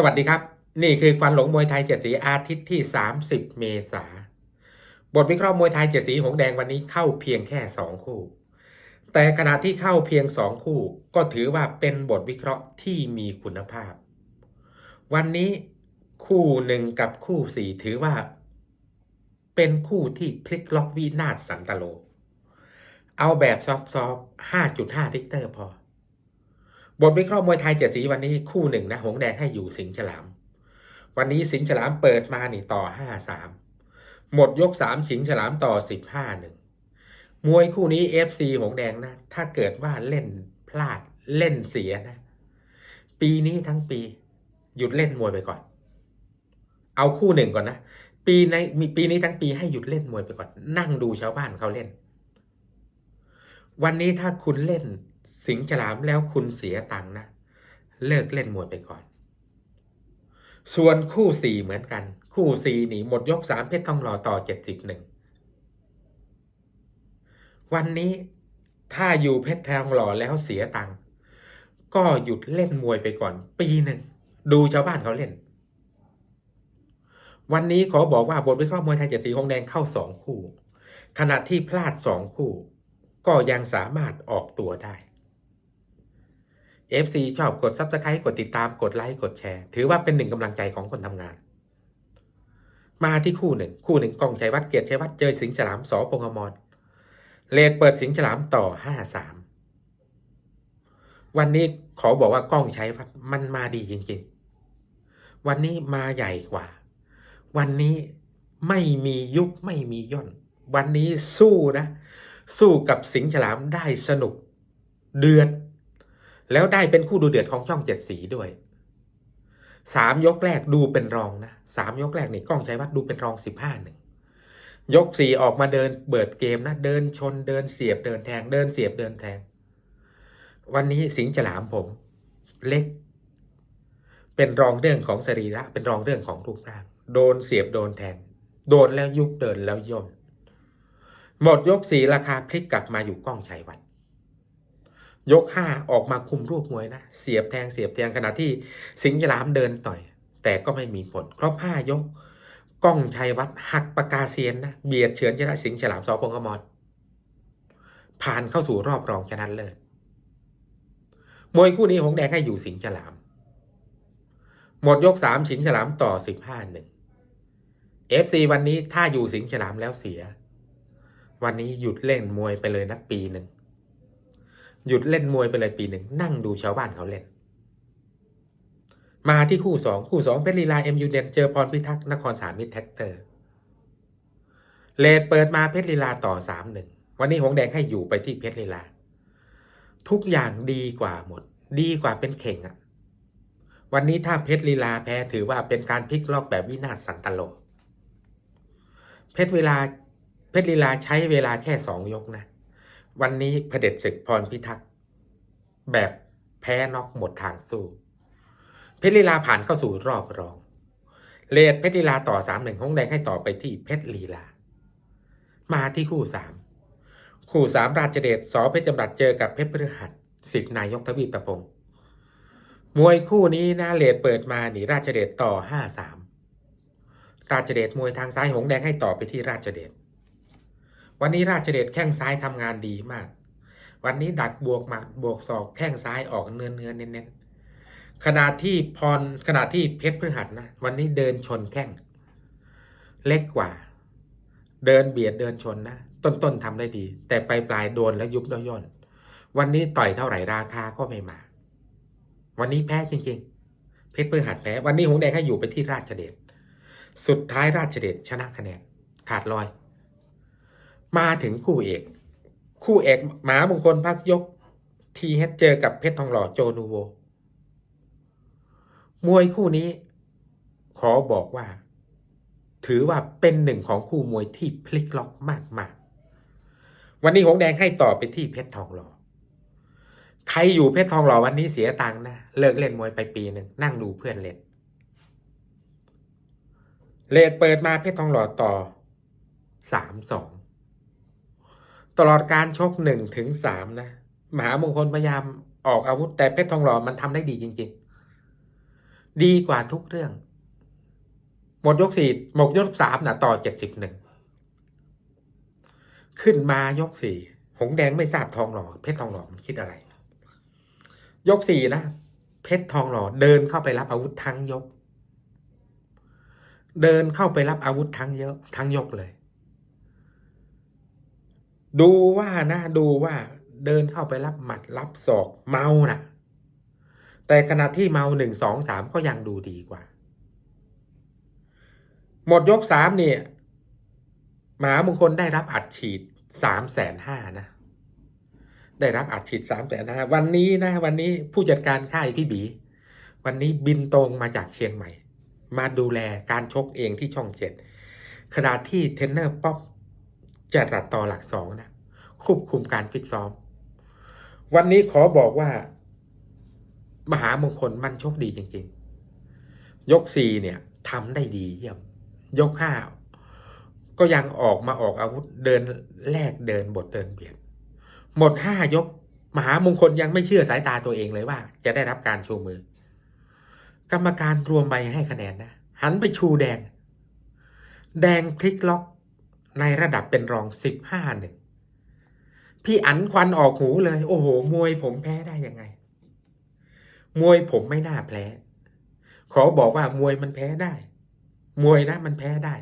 สวัสดีครับ นี่คือควันหลงมวยไทยเจ็ดสีอาทิตย์ที่ 30 เมษาบทวิเคราะห์มวยไทยเจ็ดสีหงแดงวันนี้เข้าเพียงแค่สองคู่ แต่ขณะที่เข้าเพียงสองคู่ ก็ถือว่าเป็นบทวิเคราะห์ที่มีคุณภาพ วันนี้คู่หนึ่งกับคู่สี่ถือว่า เป็นคู่ที่พลิกล็อกวินาศสันตโล เอาแบบซอฟต์ๆ5.5ลิตรพอ บทวิเคราะห์มวยไทยเจ็ดสีวันนี้คู่หนึ่งนะ หงแดงให้อยู่สิงห์ฉลาม วันนี้สิงห์ฉลามเปิดมานี่ต่อห้าสามหมดยกสามสิงห์ฉลามต่อสิบห้าหนึ่งมวยคู่นี้เอฟซีหงแดงนะ ถ้าเกิดว่าเล่นพลาดเล่นเสียนะ ปีนี้ทั้งปี หยุดเล่นมวยไปก่อน เอาคู่หนึ่งก่อนนะ ปีในมีปีนี้ทั้งปีให้หยุดเล่นมวยไปก่อน นั่งดูชาวบ้านเขาเล่น วันนี้ถ้าคุณเล่น สิงฉลามแล้วคุณเสียตังค์นะ เลิกเล่นมวยไปก่อน ส่วนคู่สี่เหมือนกัน คู่สี่นี่หมดยกสามเพชรทองหล่อต่อเจ็ดสิบหนึ่งวันนี้ถ้าอยู่เพชรทองหล่อแล้วเสียตังค์ก็หยุดเล่นมวยไปก่อน ปีหนึ่ง ดูชาวบ้านเขาเล่น วันนี้ขอบอกว่าบทวิเคราะห์มวยไทยเจ็ดสีหงแดงเข้าสองคู่ ขณะที่พลาดสองคู่ ก็ยังสามารถออกตัวได้ FC ชอบกด Subscribe กดติดตามกดไลค์กดแชร์ ถือว่าเป็นหนึ่งกำลังใจของคนทำงาน มาที่คู่หนึ่ง คู่หนึ่งกองชัยวัฒน์เกียรติชัยวัฒน์เจอสิงห์ฉลามสอพงอมรเลดเปิดสิงห์ฉลามต่อห้าสามวันนี้ขอบอกว่ากล้องชัยวัฒน์มันมาดีจริง ๆ วันนี้มาใหญ่กว่า วันนี้ไม่มียุบไม่มีย่น วันนี้สู้นะ สู้กับสิงห์ฉลามได้สนุก เดือด แล้วได้เป็นคู่ดูเดือดของช่องเจ็ดสีด้วยสามยกแรกดูเป็นรองนะสามยกแรกนี่กล้องชัยวัฒน์ดูเป็นรองสิบห้าหนึ่งยกสี่ออกมาเดินเปิดเกมนะเดินชนเดินเสียบเดินแทงเดินเสียบเดินแทง วันนี้สิงห์ฉลามผม เล็ก เป็นรองเรื่องของสรีระเป็นรองเรื่องของรูปร่าง โดนเสียบโดนแทง โดนแล้วยุบเดินแล้วย่นหมดยกสี่ราคาพลิกกลับมาอยู่กล้องชัยวัฒน์ ยกห้าออกมาคุมรูปมวยนะเสียบแทงเสียบแทงขณะที่สิงห์ฉลามเดินต่อย แต่ก็ไม่มีผล ครบห้ายกก้องชัยวัฒหักปากกาเซียนนะเบียดเฉือนชนะสิงห์ฉลามสอพงษ์อมรผ่านเข้าสู่รอบรองชนะเลิศมวยคู่นี้หงแดงให้อยู่สิงห์ฉลาม หมดยกสามสิงห์ฉลามต่อสิบห้าหนึ่งเอฟซีวันนี้ถ้าอยู่สิงห์ฉลามแล้วเสีย วันนี้หยุดเล่นมวยไปเลยนะปีหนึ่ง หยุดเล่นมวยไปเลยปีหนึ่งนั่งดูชาวบ้านเขาเล่น มาที่คู่สองคู่สองเพชรลีลาเอ็มยูเดนเจอพรพิทักษ์นครสามมิตรแท็กเตอร์เลดเปิดมาเพชรลีลาต่อสามหนึ่งวันนี้หงแดงให้อยู่ไปที่เพชรลีลา ทุกอย่างดีกว่าหมด ดีกว่าเป็นเข่งอะวันนี้ถ้าเพชรลีลาแพ้ถือว่าเป็นการพลิกล็อกแบบวินาศสันตโลเพชรเวลาเพชรลีลาใช้เวลาแค่สองยกนะ วันนี้เผด็จศึกพรพิทักษ์แบบแพ้น็อกหมดทางสู้ เพชรลีลาผ่านเข้าสู่รอบรอง เลดเพชรลีลาต่อสามหนึ่งหงแดงให้ต่อไปที่เพชรลีลา มาที่คู่สามคู่สามราชเดชสอเพชรจำรัดเจอกับเพชรพฤหัสสิทธินายกทวีปประพงศ์มวยคู่นี้นะเลดเปิดมาหนีราชเดชต่อห้าสามราชเดชมวยทางซ้ายหงแดงให้ต่อไปที่ราชเดช วันนี้ราชเดชแข้งซ้ายทำงานดีมาก วันนี้ดักบวกหมัดบวกศอกแข้งซ้ายออกเนื้อเนื้อเน้นๆขณะที่พรขณะที่เพชรพฤหัสนะวันนี้เดินชนแข้งเล็กกว่า เดินเบียดเดินชนนะต้นๆทำได้ดี แต่ปลายปลายๆโดนแล้วยุบแล้วย่นวันนี้ต่อยเท่าไหร่ราคาก็ไม่มา วันนี้แพ้จริง ๆ เพชรพฤหัสแพ้วันนี้หงแดงให้อยู่ไปที่ราชเดชสุดท้ายราชเดชชนะคะแนนขาดลอย มาถึงคู่เอก คู่เอกหมามงคลพักยก ทีเฮดเจอกับเพชรทองหล่อโจนูโว มวยคู่นี้ ขอบอกว่า ถือว่าเป็นหนึ่งของคู่มวยที่พลิกล็อกมากๆวันนี้หงแดงให้ต่อไปที่เพชรทองหล่อใครอยู่เพชรทองหล่อวันนี้เสียตังค์นะ เลิกเล่นมวยไปปีหนึ่งนั่งดูเพื่อนเล่นเลดเปิดมาเพชรทองหล่อต่อสามสอง ตลอดการชกหนึ่งถึงสามนะมหามงคลพยายามออกอาวุธ แต่เพชรทองหล่อมันทำได้ดีจริง ๆ ดีกว่าทุกเรื่อง หมดยกสี่หมดยกสามนะต่อเจ็ดสิบหนึ่งขึ้นมายกสี่หงแดงไม่ทราบทองหล่อเพชรทองหล่อมันคิดอะไร ยกสี่นะเพชรทองหล่อเดินเข้าไปรับอาวุธทั้งยก เดินเข้าไปรับอาวุธทั้งเยอะทั้งยกเลย ดูว่านะดูว่าเดินเข้าไปรับหมัดรับศอกเมาน่ะ แต่ขณะที่เมาหนึ่งสองสามก็ยังดูดีกว่า หมดยกสามเนี่ยมามงคลได้รับอัดฉีดสามแสนห้านะ ได้รับอัดฉีดสามแสนห้าวันนี้นะ วันนี้ผู้จัดการค่ายพี่บี วันนี้บินตรงมาจากเชียงใหม่ มาดูแลการชกเองที่ช่องเจ็ดขณะที่เทรนเนอร์ป๊อป จะรัดต่อหลักสองนะควบคุมการฟิตซ้อม วันนี้ขอบอกว่า มหามงคลมันโชคดีจริง ๆ ยกสี่เนี่ยทำได้ดีเยี่ยม ยกห้าก็ยังออกมาออกอาวุธเดินแลกเดินบทเดินเบียด หมดห้ายก มหามงคลยังไม่เชื่อสายตาตัวเองเลยว่า จะได้รับการชูมือ กรรมการรวมใบให้คะแนนนะ หันไปชูแดง แดงพลิกล็อก ในระดับเป็นรองสิบห้าหนึ่งพี่อันควันออกหูเลย โอ้โห มวยผมแพ้ได้ยังไง มวยผมไม่น่าแพ้ ขอบอกว่ามวยมันแพ้ได้ มวยนะมันแพ้ได้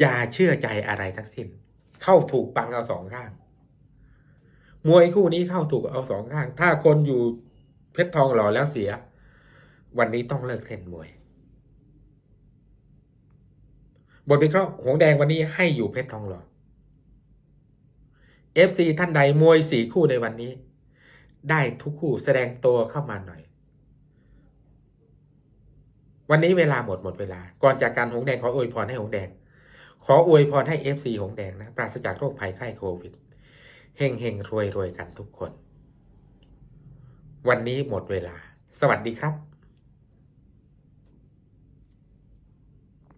อย่าเชื่อใจอะไรทั้งสิ้น เข้าถูกปังเอาสองข้าง มวยคู่นี้เข้าถูกเอาสองข้าง ถ้าคนอยู่เพชรทองหล่อแล้วเสีย วันนี้ต้องเลิกเล่นมวย บทวิเคราะห์หงแดงวันนี้ให้อยู่เพชรทองหล่อ FC ท่านใดมวยสี่คู่ในวันนี้ ได้ทุกคู่แสดงตัวเข้ามาหน่อย วันนี้เวลาหมดหมดเวลา ก่อนจากการหงแดงขออวยพรให้หงแดง ขออวยพรให้ FC หงแดงนะ ปราศจากโรคภัยไข้โควิดเฮงเฮงรวยรวยกันทุกคน วันนี้หมดเวลา สวัสดีครับ